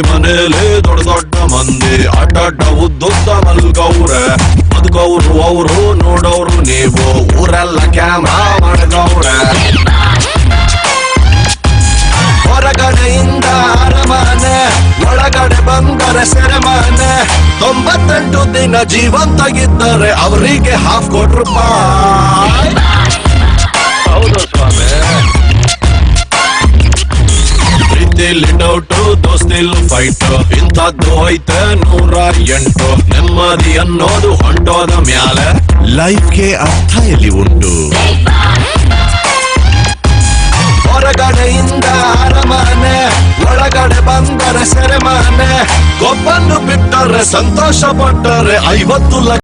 ಮನೇಲಿ ದೊಡ್ಡ ದೊಡ್ಡ ಮಂದಿ ಅಡ್ಡ ಉದ್ದುದ್ದ ಮಲ್ಗವ್ರೆ. ಬದುಕವ್ರು, ಅವರು ನೋಡವ್ರು ನೀವು. ಊರೆಲ್ಲ ಕ್ಯಾಮ್ರಾ ಮಾಡ್ಗವ್ರೆ. ಹೊರಗಡೆಯಿಂದ ಅರಮಾನೆ, ಒಳಗಡೆ ಬಂದರೆ ಸೆರೆಮಾನೆ. ತೊಂಬತ್ತೆಂಟು ದಿನ ಜೀವಂತ ಅವರಿಗೆ ಹಾಫ್ ಕೋಟಿ ಪ್ರೀತಿಲಿ ಡೌಟು ದೋಸ್ತಿಲ್ ಫೈಟ್. ಇಂಥದ್ದು ಐತೆ ನೂರ ಎಂಟು. ನೆಮ್ಮದಿ ಅನ್ನೋದು ಹೊಂಟೋದ ಮ್ಯಾಲೆ. ಲೈಫ್ಗೆ ಅರ್ಥ ಎಲ್ಲಿ ಉಂಟು? ಹೊರಗಡೆಯಿಂದ ಅರಮನೆ, ಒಳಗಡೆ ಬಂದರೆ ಸೆರೆಮನೆ. ಕೊಬ್ಬನ್ನು ಬಿಟ್ಟರೆ ಸಂತೋಷ ಪಟ್ಟರೆ ಐವತ್ತು ಲಕ್ಷ